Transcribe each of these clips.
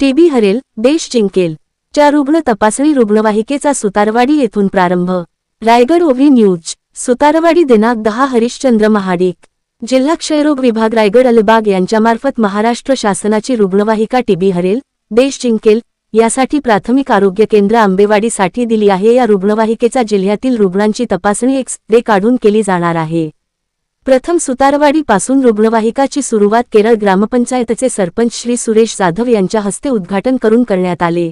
TB हरेल देश जिंकेल. च्या रुग्ण तपासणी रुग्णवाहिकेचा सुतारवाडी येथून प्रारंभ. रायगड ओव्ही न्यूज. सुतारवाडी दिनांक दहा हरिश्चंद्र महाडिक. जिल्हा क्षयरोग विभाग रायगड अलिबाग यांच्यामार्फत महाराष्ट्र शासनाची रुग्णवाहिका टीबी हरेल देश जिंकेल यासाठी प्राथमिक आरोग्य केंद्र आंबेवाडीसाठी दिली आहे. या रुग्णवाहिकेचा जिल्ह्यातील रुग्णांची तपासणी एक्स रे काढून केली जाणार आहे. प्रथम सुतारवाडी पासून रुग्णवाहिकाची सुरुवात केरळ ग्रामपंचायतचे सरपंच श्री सुरेश जाधव यांच्या हस्ते उद्घाटन करून करण्यात आले.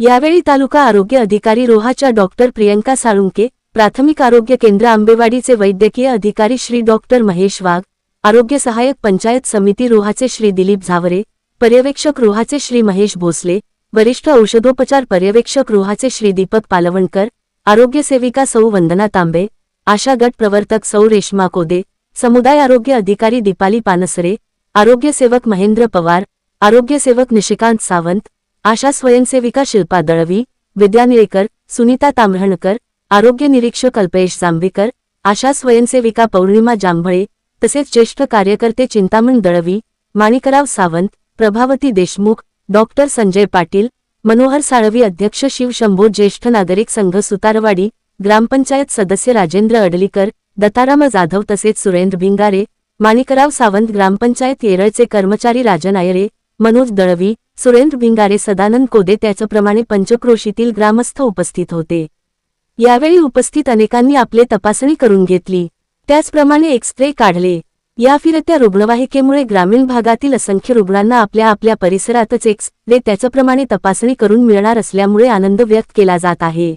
यावेळी तालुका आरोग्य अधिकारी रोहाच्या डॉक्टर प्रियंका साळुंके प्राथमिक आरोग्य केंद्र आंबेवाडीचे वैद्यकीय अधिकारी श्री डॉक्टर महेश वाघ आरोग्य सहाय्यक पंचायत समिती रोहाचे श्री दिलीप झावरे पर्यवेक्षक रोहाचे श्री महेश भोसले वरिष्ठ औषधोपचार पर्यवेक्षक रोहाचे श्री दीपक पालवणकर आरोग्य सेविका सौ वंदना तांबे आशा गट प्रवर्तक सौ रेश्मा कोदे समुदाय आरोग्य अधिकारी दीपाली पानसरे आरोग्य सेवक महेंद्र पवार आरोग्य सेवक निशिकांत सावंत आशा स्वयंसेविका शिल्पा दळवी विद्या निळेकर सुनीता ताम्हणकर आरोग्य निरीक्षक अल्पेश जांभेकर आशा स्वयंसेविका पौर्णिमा जांभळे तसेच ज्येष्ठ कार्यकर्ते चिंतामण दळवी माणिकराव सावंत प्रभावती देशमुख डॉक्टर संजय पाटील मनोहर साळवी अध्यक्ष शिवशंभो ज्येष्ठ नागरिक संघ सुतारवाडी ग्रामपंचायत सदस्य राजेंद्र अडलीकर दत्ताराम जाधव तसेच सुरेंद्र भिंगारे माणिकराव सावंत ग्रामपंचायत येरळचे कर्मचारी राजन आयरे मनोज दळवी सुरेंद्र भिंगारे सदानंद कोदे त्याचप्रमाणे पंचक्रोशीतील ग्रामस्थ उपस्थित होते. यावेळी उपस्थित अनेकांनी आपले तपासणी करून घेतली. त्याचप्रमाणे एक्स काढले. या फिरत्या रुग्णवाहिकेमुळे ग्रामीण भागातील असंख्य रुग्णांना आपल्या आपल्या परिसरातच एक्स रे त्याचप्रमाणे तपासणी करून मिळणार असल्यामुळे आनंद व्यक्त केला जात आहे.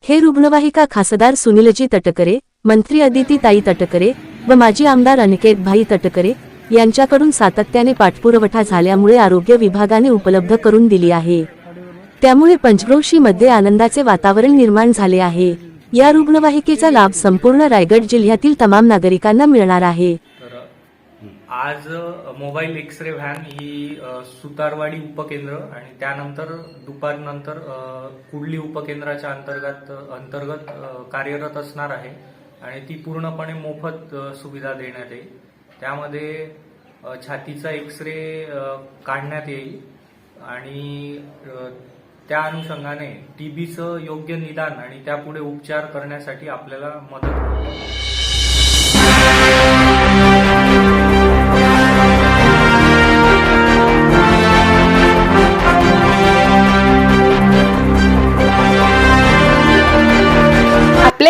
हे रुग्णवाहिका खासदार सुनीलजी तटकरे मंत्री अदितीताई तटकरे व माजी आमदार अनिकेतभाई तटकरे यांच्याकडून सातत्याने पाठपुरवठा झाल्यामुळे आरोग्य विभागाने उपलब्ध करून दिली आहे. त्यामुळे पंचक्रोशीमध्ये आनंदाचे वातावरण निर्माण झाले आहे. या रुग्णवाहिकेचा लाभ संपूर्ण रायगड जिल्ह्यातील तमाम नागरिकांना मिळणार आहे. आज मोबाईल एक्स रे व्हॅन ही सुतारवाडी उपकेंद्र आणि त्यानंतर दुपारनंतर कुडली उपकेंद्राच्या अंतर्गत अंतर्गत कार्यरत असणार आहे. आणि ती पूर्णपणे मोफत सुविधा देण्यात येईल. त्यामध्ये छातीचा एक्सरे काढण्यात येईल आणि त्या अनुषंगाने टीबीचं योग्य निदान आणि त्यापुढे उपचार करण्यासाठी आपल्याला मदत होईल.